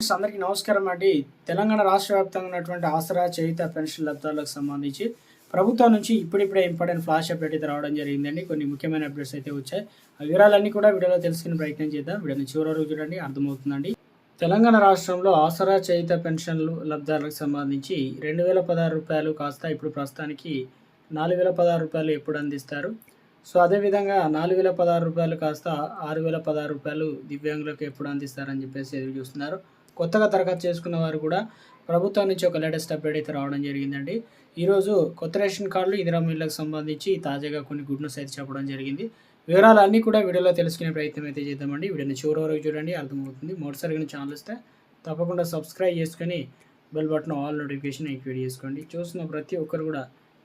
అందరికీ నమస్కారం అండి. తెలంగాణ రాష్ట్ర వ్యాప్తంగా ఉన్నటువంటి ఆసరా చేయుత పెన్షన్ లబ్ధాలకు సంబంధించి ప్రభుత్వం నుంచి ఇప్పుడిప్పుడే ఇంపార్టెంట్ ఫ్లాష్ అప్డేట్ అయితే రావడం జరిగిందండి. కొన్ని ముఖ్యమైన అప్డేట్స్ అయితే వచ్చాయి. ఆ వివరాలన్నీ కూడా వీడియోలో తెలుసుకునే ప్రయత్నం చేద్దాం. వీడియోని చివరి వరకు చూడండి అర్థమవుతుందండి. తెలంగాణ రాష్ట్రంలో ఆసరా చేయుత పెన్షన్లు లబ్ధాలకు సంబంధించి రెండు వేల పదహారు రూపాయలు కాస్త ఇప్పుడు ప్రస్తుతానికి నాలుగు వేల పదహారు రూపాయలు ఎప్పుడు అందిస్తారు? సో అదేవిధంగా నాలుగు వేల పదహారు రూపాయలు కాస్త ఆరు వేల పదహారు రూపాయలు దివ్యాంగులకు ఎప్పుడు అందిస్తారని చెప్పేసి ఎదురు చూస్తున్నారు. కొత్తగా దరఖాస్తు చేసుకున్న వారు కూడా ప్రభుత్వం నుంచి ఒక లేటెస్ట్ అప్డేట్ అయితే రావడం జరిగిందండి. ఈరోజు కొత్త రేషన్ కార్డులు ఇందిరా మిల్లకు సంబంధించి తాజాగా కొన్ని గుడ్ న్యూస్ అయితే చెప్పడం జరిగింది. వివరాలు అన్నీ కూడా వీడియోలో తెలుసుకునే ప్రయత్నం అయితే చేద్దామండి. వీడియోని చివరి వరకు చూడండి అర్థమవుతుంది. మొదటిసారిగా ఛానల్ వస్తే తప్పకుండా సబ్స్క్రైబ్ చేసుకొని bell button all notification activate చేసుకోండి. చూసిన ప్రతి ఒక్కరు కూడా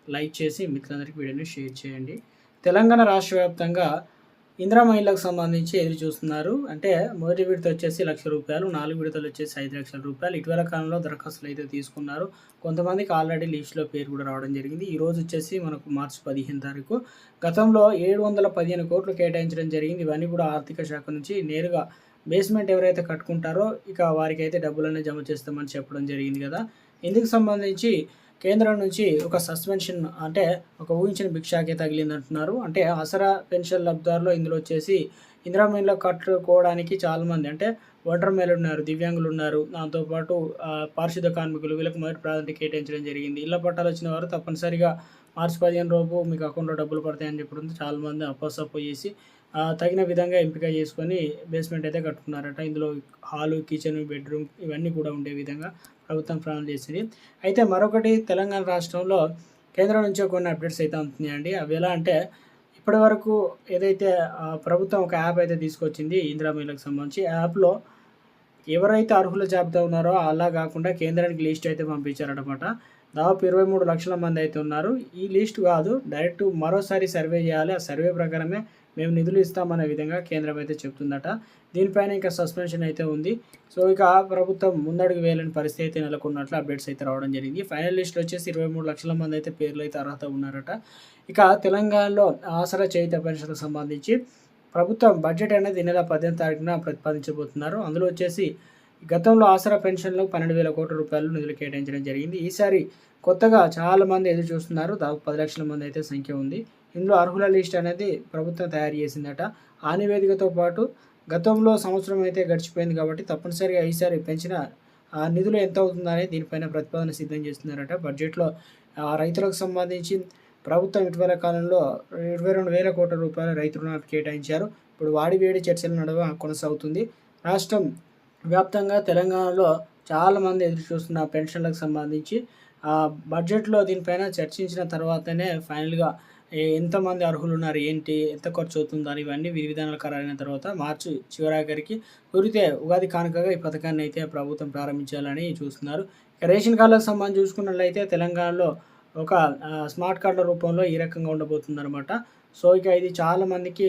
లైక్ చేసి మిత్రులందరికీ వీడియోని షేర్ చేయండి. తెలంగాణ రాష్ట్ర వ్యాప్తంగా ఇందిరా మహిళలకు సంబంధించి ఎదురు చూస్తున్నారు. అంటే మొదటి విడత వచ్చేసి లక్ష రూపాయలు నాలుగు విడతలు వచ్చేసి ఐదు లక్షల రూపాయలు. ఇటీవల కాలంలో దరఖాస్తులు అయితే తీసుకున్నారు. కొంతమందికి ఆల్రెడీ లిస్టులో పేరు కూడా రావడం జరిగింది. ఈ రోజు వచ్చేసి మనకు మార్చి పదిహేను తారీఖు. గతంలో ఏడు వందల పదిహేను కోట్లు కేటాయించడం జరిగింది. ఇవన్నీ కూడా ఆర్థిక శాఖ నుంచి నేరుగా బేస్మెంట్ ఎవరైతే కట్టుకుంటారో ఇక వారికి అయితే డబ్బులన్నీ జమ చేస్తామని చెప్పడం జరిగింది కదా. ఇందుకు సంబంధించి కేంద్రం నుంచి ఒక సస్పెన్షన్ అంటే ఒక ఊహించిన భిక్షాకే తగిలింది అంటున్నారు అంటే ఆసరా పెన్షన్ లబ్ధారులు ఇందులో వచ్చేసి ఇందిరామీన్లో కట్టుకోవడానికి చాలామంది అంటే వాటర్ మేలు ఉన్నారు దివ్యాంగులు ఉన్నారు. దాంతోపాటు పారిశుద్ధ కార్మికులు వీళ్ళకి మొదటి ప్రాధాన్యత కేటాయించడం జరిగింది. ఇళ్ళ పట్టాలు వచ్చిన వారు తప్పనిసరిగా మార్చి పదిహేను రోజు మీకు అకౌంట్లో డబ్బులు పడతాయని చెప్పడం చాలామంది అప్పసప్పు చేసి తగిన విధంగా ఎంపిక చేసుకొని బేస్మెంట్ అయితే కట్టుకున్నారట. ఇందులో హాలు కిచెన్ బెడ్రూమ్ ఇవన్నీ కూడా ఉండే విధంగా ప్రభుత్వం ప్లాన్ చేసింది. అయితే మరొకటి తెలంగాణ రాష్ట్రంలో కేంద్రం నుంచి కొన్ని అప్డేట్స్ అయితే అందుతున్నాయండి. అవి ఎలా అంటే ఇప్పటి వరకు ఏదైతే ప్రభుత్వం ఒక యాప్ అయితే తీసుకొచ్చింది ఇందిరా సంబంధించి యాప్లో ఎవరైతే అర్హుల జాబితా ఉన్నారో అలా కాకుండా కేంద్రానికి లిస్ట్ అయితే పంపించారనమాట దాదాపు ఇరవై మూడు లక్షల మంది అయితే ఉన్నారు. ఈ లిస్ట్ కాదు డైరెక్ట్ మరోసారి సర్వే చేయాలి. ఆ సర్వే ప్రకారమే మేము నిధులు ఇస్తామనే విధంగా కేంద్రం అయితే చెప్తుందట. దీనిపైన ఇంకా సస్పెన్షన్ అయితే ఉంది. సో ఇక ప్రభుత్వం ముందడుగు వేయలేని పరిస్థితి అయితే నెలకొన్నట్లు అప్డేట్స్ అయితే రావడం జరిగింది. ఫైనల్ లిస్ట్ వచ్చేసి ఇరవై మూడు లక్షల మంది అయితే పేర్లు అయితే అర్హత ఉన్నారట. ఇక తెలంగాణలో ఆసరా చేయుత పెన్షన్లకు సంబంధించి ప్రభుత్వం బడ్జెట్ అనేది ఈ నెల పద్దెనిమిది తారీఖున ప్రతిపాదించబోతున్నారు. అందులో వచ్చేసి గతంలో ఆసరా పెన్షన్లకు పన్నెండు వేల కోట్ల రూపాయలు నిధులు కేటాయించడం జరిగింది. ఈసారి కొత్తగా చాలా మంది ఎదురు చూస్తున్నారు. దాదాపు పది లక్షల మంది అయితే సంఖ్య ఉంది. ఇందులో అర్హుల లిస్ట్ అనేది ప్రభుత్వం తయారు చేసిందట. ఆ నివేదికతో పాటు గతంలో సంవత్సరం అయితే గడిచిపోయింది కాబట్టి తప్పనిసరిగా ఈసారి పెంచిన ఆ నిధులు ఎంత అవుతుందనే దీనిపైన ప్రతిపాదన సిద్ధం చేస్తున్నారట. బడ్జెట్లో ఆ రైతులకు సంబంధించి ప్రభుత్వం ఇటీవల కాలంలో ఇరవై రెండు వేల కోట్ల రూపాయలు రైతు రుణాలు కేటాయించారు. ఇప్పుడు వాడి వేడి చర్చల నడువ కొనసాగుతుంది. రాష్ట్రం వ్యాప్తంగా తెలంగాణలో చాలామంది ఎదురు చూస్తున్న పెన్షన్లకు సంబంధించి ఆ బడ్జెట్లో దీనిపైన చర్చించిన తర్వాతనే ఫైనల్గా ఎంతమంది అర్హులు ఉన్నారు ఏంటి ఎంత ఖర్చు అవుతుంది అని ఇవన్నీ విధి విధానాలు ఖరారైన తర్వాత మార్చి చివరాఖరికి కురితే ఉగాది కానుకగా ఈ పథకాన్ని అయితే ప్రభుత్వం ప్రారంభించాలని చూస్తున్నారు. రేషన్ కార్డులకు సంబంధించి చూసుకున్నట్లయితే తెలంగాణలో ఒక స్మార్ట్ కార్డుల రూపంలో ఈ రకంగా ఉండబోతుంది అనమాట సో ఇక ఇది చాలామందికి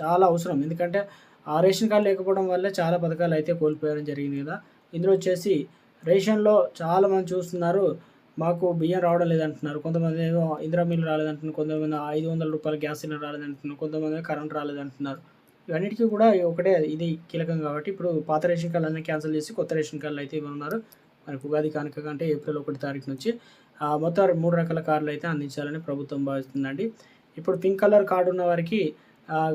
చాలా అవసరం. ఎందుకంటే ఆ రేషన్ కార్డు లేకపోవడం వల్ల చాలా పథకాలు అయితే కోల్పోయడం జరిగింది కదా. ఇందులో వచ్చేసి రేషన్లో చాలామంది చూస్తున్నారు మాకు బియ్యం రావడం లేదంటున్నారు కొంతమంది ఏమో ఇందిరా మిల్లు రాలేదంటున్నారు కొంతమంది ఐదు వందల రూపాయల గ్యాస్ సిలిండర్ రాలేదంటున్నారు కొంతమంది కరెంట్ రాలేదంటున్నారు. ఇవన్నిటికీ కూడా ఒకటే ఇది కీలకం కాబట్టి ఇప్పుడు పాత రేషన్ కార్డులు అన్నీ క్యాన్సిల్ చేసి కొత్త రేషన్ కార్డులు అయితే ఇవ్వనున్నారు. మనకు ఉగాది కానుక అంటే ఏప్రిల్ ఒకటి తారీఖు నుంచి ఆ, మొత్తం మూడు రకాల కార్డులు అయితే అందించాలని ప్రభుత్వం భావిస్తుందండి. ఇప్పుడు పింక్ కలర్ కార్డు ఉన్న వారికి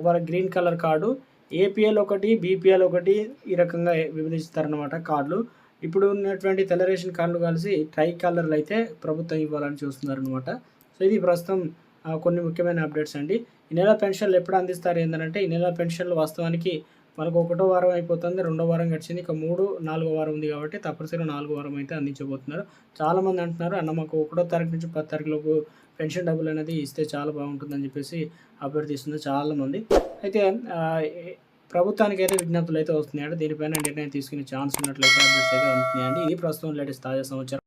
వాళ్ళ గ్రీన్ కలర్ కార్డు ఏపీఎల్ ఒకటి బీపీఎల్ ఒకటి ఈ రకంగా విభజిస్తారనమాట కార్డులు. ఇప్పుడు ఉన్నటువంటి తెల్ల రేషన్ కార్డులు కలిసి ట్రై కలర్లు అయితే ప్రభుత్వం ఇవ్వాలని చూస్తున్నారనమాట సో ఇది ప్రస్తుతం కొన్ని ముఖ్యమైన అప్డేట్స్ అండి. ఈ నెల పెన్షన్లు ఎప్పుడు అందిస్తారు ఏంటంటే ఈ నెల పెన్షన్లు వాస్తవానికి మనకు ఒకటో వారం అయిపోతుంది రెండో వారం గడిచింది ఇక మూడు నాలుగో వారం ఉంది కాబట్టి తప్పనిసరిగా నాలుగో వారం అయితే అందించబోతున్నారు. చాలామంది అంటున్నారు అన్న మాకు ఒకటో తారీఖు నుంచి పది తారీఖులోపు పెన్షన్ డబ్బులు అనేది ఇస్తే చాలా బాగుంటుందని చెప్పేసి అభ్యర్థిస్తుంది చాలామంది. అయితే ఆ, ప్రభుత్వానికి అయితే విజ్ఞప్తులు అయితే వస్తున్నాయండి దీనిపైన నిర్ణయం తీసుకునే ఛాన్స్ ఉన్నట్లయితే అప్డేట్స్ అయితే ఉంటున్నాయండి ఇది ప్రస్తుతం లేటెస్ట్ తాజా సమాచారం